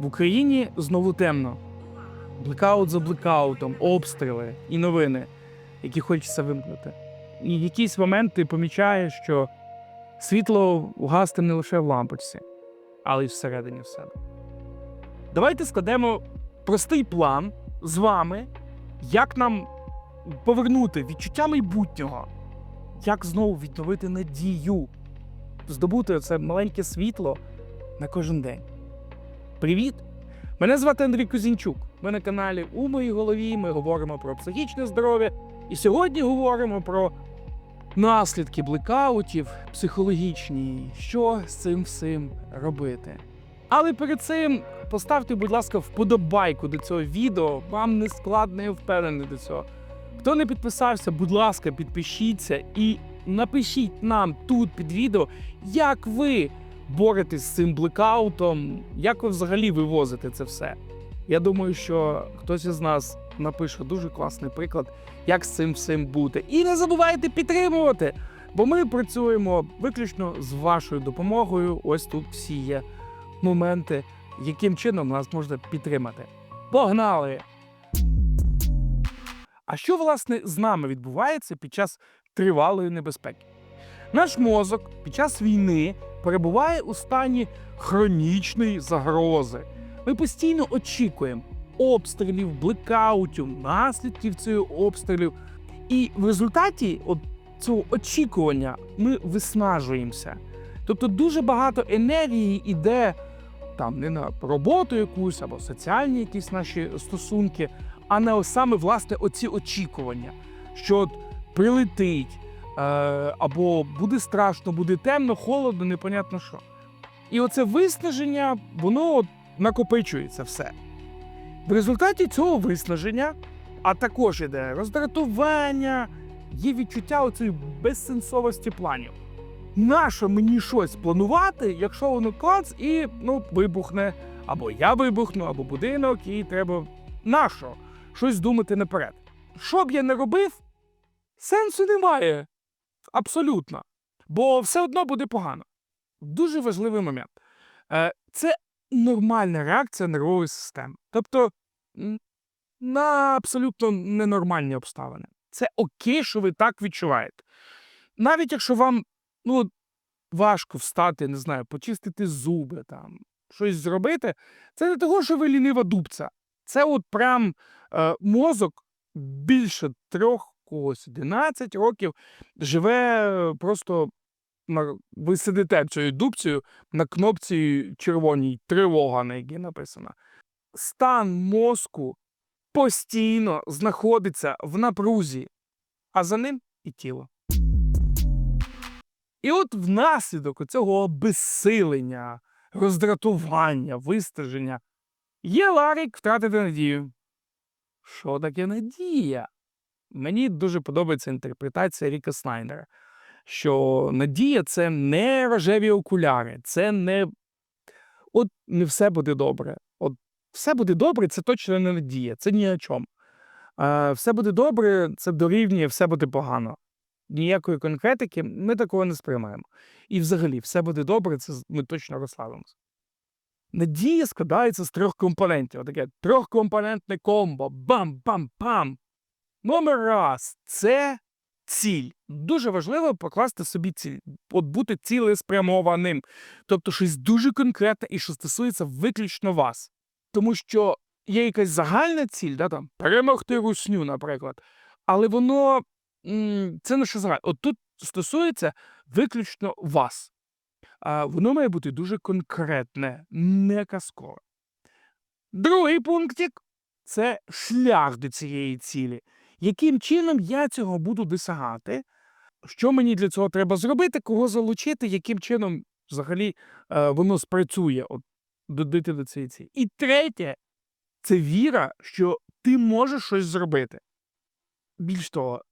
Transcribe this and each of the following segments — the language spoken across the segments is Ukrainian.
В Україні знову темно. Блекаут за блекаутом, обстріли і новини, які хочеться вимкнути. І в якийсь момент ти помічаєш, що світло гасне не лише в лампочці, але й всередині в себе. Давайте складемо простий план з вами, як нам повернути відчуття майбутнього, як знову відновити надію, здобути це маленьке світло на кожен день. Привіт! Мене звати Андрій Кузінчук. Ми на каналі У моїй голові. Ми говоримо про психічне здоров'я. І сьогодні говоримо про наслідки блекаутів психологічні, що з цим всім робити. Але перед цим поставте, будь ласка, вподобайку до цього відео. Вам не складно, я впевнений до цього. Хто не підписався, будь ласка, підпишіться і напишіть нам тут під відео, як ви боретесь з цим блекаутом, як ви взагалі вивозите це все. Я думаю, що хтось із нас напише дуже класний приклад, як з цим всім бути. І не забувайте підтримувати, бо ми працюємо виключно з вашою допомогою. Ось тут всі є моменти, яким чином нас можна підтримати. Погнали! А що власне з нами відбувається під час тривалої небезпеки? Наш мозок під час війни перебуває у стані хронічної загрози. Ми постійно очікуємо обстрілів, блекаутів, наслідків цих обстрілів. І в результаті от цього очікування ми виснажуємося. Тобто дуже багато енергії йде там не на роботу якусь або соціальні якісь наші стосунки, а на саме власне оці очікування, що от прилетить, або буде страшно, буде темно, холодно, непонятно що. І оце виснаження, воно накопичується все. В результаті цього виснаження, а також іде роздратування, є відчуття оцієї безсенсовості планів. Нащо мені щось планувати, якщо воно клац і ну, вибухне, або я вибухну, або будинок, і треба нащо щось думати наперед. Що б я не робив, сенсу немає. Абсолютно. Бо все одно буде погано. Дуже важливий момент. Е, Це нормальна реакція нервової системи. Тобто на абсолютно ненормальні обставини. Це окей, що ви так відчуваєте. Навіть якщо вам ну, важко встати, не знаю, почистити зуби, там, щось зробити, це не того, що ви лінива дубця. Це от прям е, мозок більше трьох, когось 11 років живе просто на, ви сидите цією дубцею на кнопці червоній тривога, на якій написано. Стан мозку постійно знаходиться в напрузі, а за ним і тіло. І от внаслідок цього обезсилення, роздратування, вистаження є Ларік втратити надію. Що таке надія? Мені дуже подобається інтерпретація Ріка Снайдера, що надія це не рожеві окуляри, це не от не все буде добре. От все буде добре, це точно не надія, це ні о чому. Все буде добре, це дорівнює, все буде погано. Ніякої конкретики ми такого не сприймаємо. І взагалі, все буде добре, це ми точно розслабимося. Надія складається з трьох компонентів. Таке трьохкомпонентне комбо. Бам-бам-бам. Номер раз це ціль. Дуже важливо покласти собі ціль, от бути цілеспрямованим. Тобто щось дуже конкретне і що стосується виключно вас. Тому що є якась загальна ціль, да, там, перемогти русню, наприклад. Але воно це не загальне. От тут стосується виключно вас. А, воно має бути дуже конкретне, не казкове. Другий пунктик це шлях до цієї цілі. Яким чином я цього буду досягати? Що мені для цього треба зробити, кого залучити, яким чином взагалі е, воно спрацює, от, додати до цієї цілі. І третє це віра, що ти можеш щось зробити. Більш того,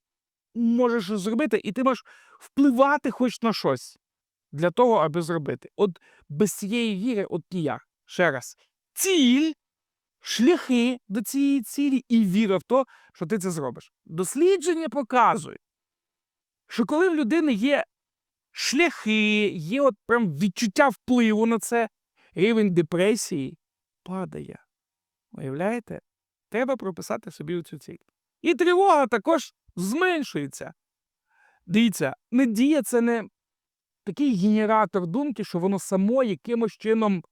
можеш щось зробити, і ти можеш впливати хоч на щось для того, аби зробити. От без цієї віри, от ніяк. Ще раз. Ціль, шляхи до цієї цілі і віра в те, що ти це зробиш. Дослідження показують, що коли в людини є шляхи, є от прям відчуття впливу на це, рівень депресії падає. Уявляєте? Треба прописати собі цю ціль. І тривога також зменшується. Дивіться, надія це не такий генератор думки, що воно само якимось чином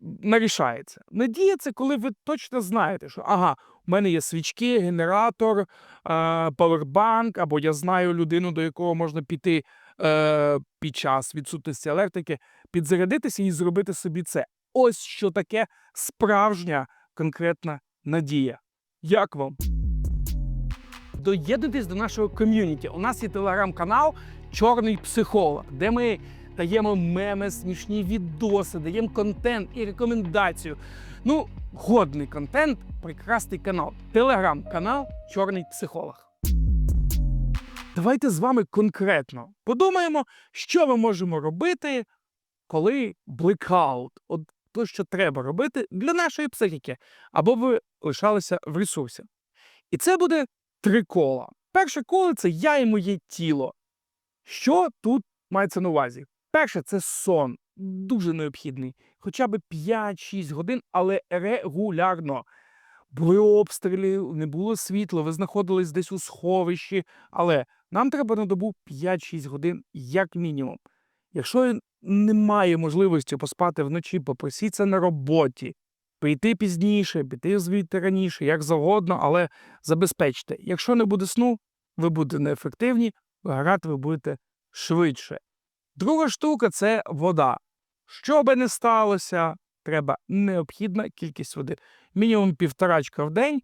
нарішається. Надія це коли ви точно знаєте, що ага, у мене є свічки, генератор, е, павербанк, або я знаю людину, до якого можна піти е, під час відсутності електрики, підзарядитися і зробити собі це. Ось що таке справжня конкретна надія. Як вам? Доєднуйтесь до нашого ком'юніті. У нас є телеграм-канал Чорний психолог, де ми даємо меми, смішні відоси, даємо контент і рекомендацію. Ну, годний контент, прекрасний канал. Телеграм-канал Чорний психолог. Давайте з вами конкретно подумаємо, що ми можемо робити, коли блекаут. От то, що треба робити для нашої психіки, або ви лишалися в ресурсі. І це буде три кола. Перше коло це я і моє тіло. Що тут мається на увазі? Перше, це сон, дуже необхідний. Хоча б 5-6 годин, але регулярно. Були обстріли, не було світла, ви знаходились десь у сховищі, але нам треба на добу 5-6 годин, як мінімум. Якщо немає можливості поспати вночі, попросіться на роботі, прийти пізніше, піти звідти раніше, як завгодно, але забезпечте. Якщо не буде сну, ви будете неефективні, виграти ви будете швидше. Друга штука це вода. Що би не сталося, треба необхідна кількість води. Мінімум півторачка в день.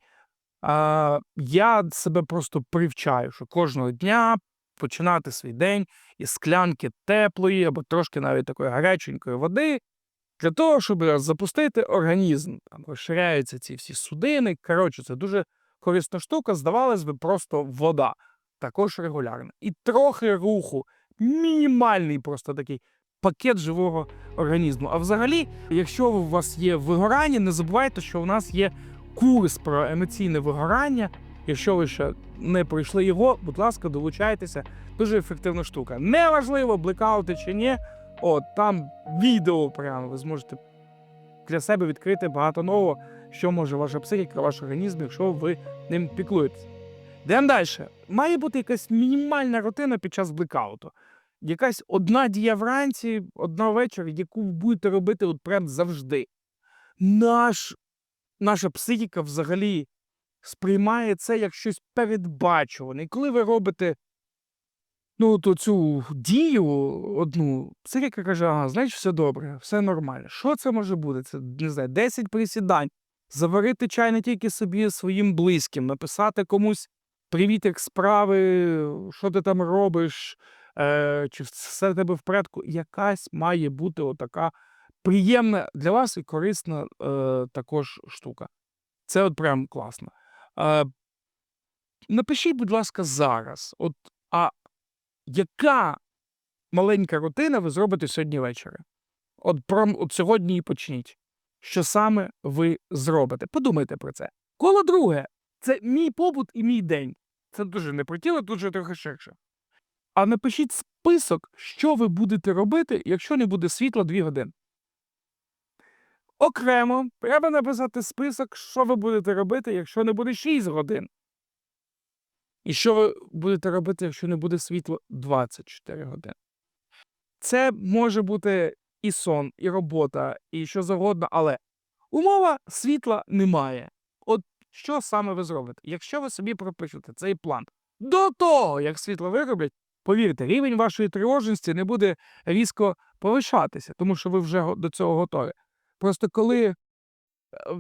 Я себе просто привчаю, що кожного дня починати свій день із склянки теплої або трошки навіть такої гаряченької води, для того, щоб запустити організм. Там розширяються ці всі судини. Коротше, це дуже корисна штука. Здавалось би, просто вода, також регулярна. І трохи руху, мінімальний просто такий пакет живого організму. А взагалі, якщо у вас є вигорання, не забувайте, що у нас є курс про емоційне вигорання. Якщо ви ще не пройшли його, будь ласка, долучайтеся. Дуже ефективна штука. Неважливо, блекаути чи ні. От там відео прямо ви зможете для себе відкрити багато нового, що може ваша психіка, ваш організм, якщо ви ним піклуєтесь. Йдемо далі. Має бути якась мінімальна рутина під час блекауту. Якась одна дія вранці, одна ввечері, яку ви будете робити от прям завжди. Наш, наша психіка взагалі сприймає це як щось передбачуване. І коли ви робите ну, то цю дію одну, психіка каже, ага, знаєш, все добре, все нормально. Що це може бути? Це не знаю, 10 присідань, заварити чай не тільки собі, своїм близьким, написати комусь привіт, як справи, що ти там робиш, е, чи все в тебе в порядку. Якась має бути отака приємна для вас і корисна е, також штука. Це от прям класно. Е, напишіть, будь ласка, зараз. От, а яка маленька рутина ви зробите сьогодні ввечері? От, прям, от сьогодні і почніть. Що саме ви зробите? Подумайте про це. Коло друге це мій побут і мій день. Це дуже не про тіло, дуже трохи ширше. А напишіть список, що ви будете робити, якщо не буде світла 2 години. Окремо треба написати список, що ви будете робити, якщо не буде 6 годин. І що ви будете робити, якщо не буде світло 24 години. Це може бути і сон, і робота, і що завгодно, але умова світла немає. От що саме ви зробите? Якщо ви собі пропишете цей план до того, як світло вироблять, повірте, рівень вашої тривожності не буде різко повишатися, тому що ви вже до цього готові. Просто коли е,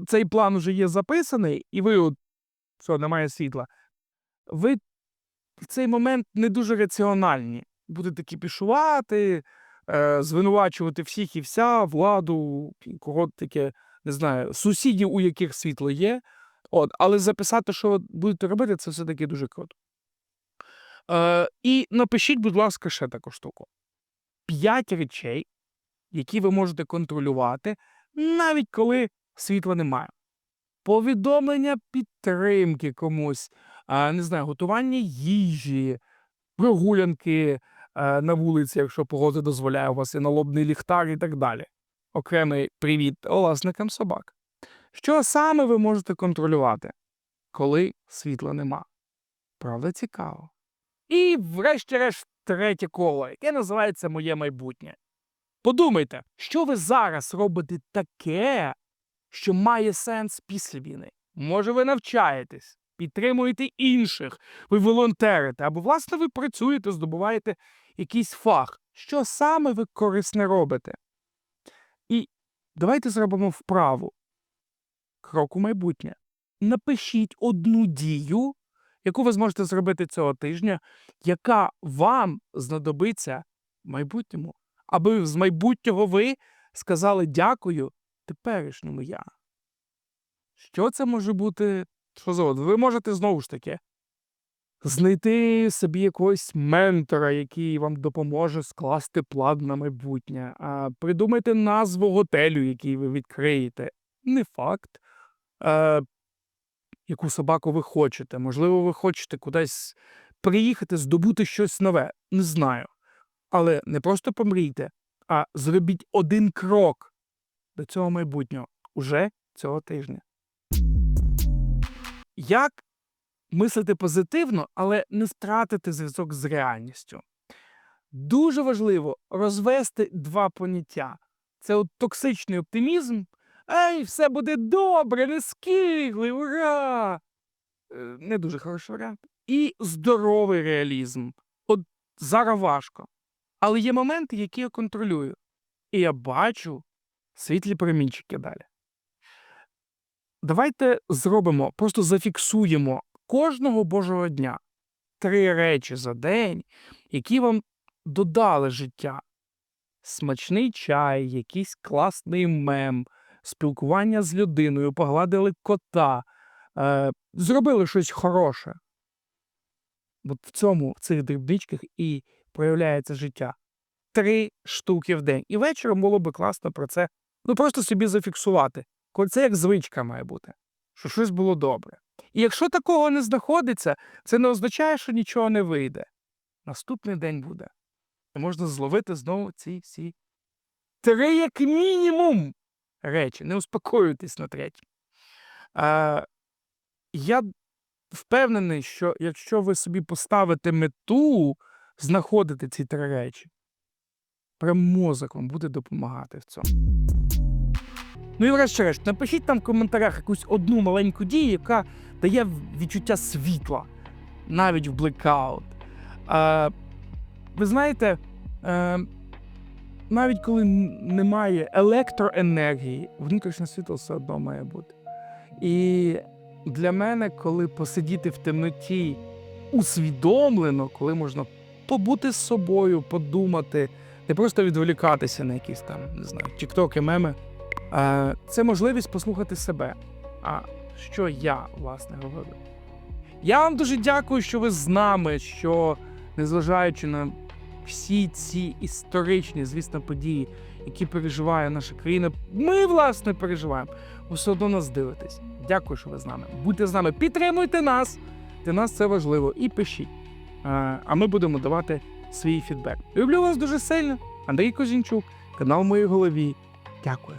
цей план вже є записаний, і ви от все, немає світла, ви в цей момент не дуже раціональні. Будете кіпішувати, е, звинувачувати всіх і вся, владу, кого таке, не знаю, сусідів, у яких світло є. От, але записати, що будете робити, це все-таки дуже круто. Е, і напишіть, будь ласка, ще таку штуку. П'ять речей, які ви можете контролювати, навіть коли світла немає. Повідомлення підтримки комусь, а, не знаю, готування їжі, прогулянки е, на вулиці, якщо погода дозволяє, у вас є налобний ліхтар і так далі. окремий привіт власникам собак. Що саме ви можете контролювати, коли світла нема? Правда, цікаво. І, врешті-решт, третє коло, яке називається Моє майбутнє. Подумайте, що ви зараз робите таке, що має сенс після війни. Може, ви навчаєтесь, підтримуєте інших, ви волонтерите, або, власне, ви працюєте, здобуваєте якийсь фах. Що саме ви корисне робите? І давайте зробимо вправу. Крок у майбутнє. Напишіть одну дію, яку ви зможете зробити цього тижня, яка вам знадобиться в майбутньому, аби з майбутнього ви сказали дякую теперішньому я. Що це може бути? Що завгодно? Ви можете знову ж таки знайти собі якогось ментора, який вам допоможе скласти план на майбутнє. А придумайте назву готелю, який ви відкриєте. Не факт. Яку собаку ви хочете. Можливо, ви хочете кудись приїхати, здобути щось нове. Не знаю. Але не просто помрійте, а зробіть один крок до цього майбутнього уже цього тижня. Як мислити позитивно, але не втратити зв'язок з реальністю? Дуже важливо розвести два поняття: це от токсичний оптимізм. Ей, все буде добре, не скигли, ура! Е, Не дуже хороший варіант. І здоровий реалізм. От зараз важко. Але є моменти, які я контролюю. І я бачу світлі промінчики далі. Давайте зробимо, просто зафіксуємо кожного Божого дня три речі за день, які вам додали життя. Смачний чай, якийсь класний мем, спілкування з людиною, погладили кота, е, зробили щось хороше. От в цьому, в цих дрібничках і проявляється життя. Три штуки в день. І вечором було би класно про це ну просто собі зафіксувати. Це як звичка має бути, що щось було добре. І якщо такого не знаходиться, це не означає, що нічого не вийде. Наступний день буде. І можна зловити знову ці всі три, як мінімум, речі. Не успокоюйтесь на третій. А, я впевнений, що якщо ви собі поставите мету знаходити ці три речі, прям мозок вам буде допомагати в цьому. Ну і врешті-решт, напишіть там в коментарях якусь одну маленьку дію, яка дає відчуття світла, навіть в блекаут. А, ви знаєте, е, навіть коли немає електроенергії, внутрішнє світло все одно має бути. І для мене, коли посидіти в темноті усвідомлено, коли можна побути з собою, подумати, не просто відволікатися на якісь там, не знаю, тіктоки, меми. Це можливість послухати себе. А що я, власне, говорю. Я вам дуже дякую, що ви з нами, що, незважаючи на всі ці історичні, звісно, події, які переживає наша країна, ми, власне, переживаємо. Ви все одно нас дивитесь. Дякую, що ви з нами. Будьте з нами, підтримуйте нас. Для нас це важливо. І пишіть. А ми будемо давати свій фідбек. Люблю вас дуже сильно. Андрій Козінчук, канал в моїй голові. Дякую.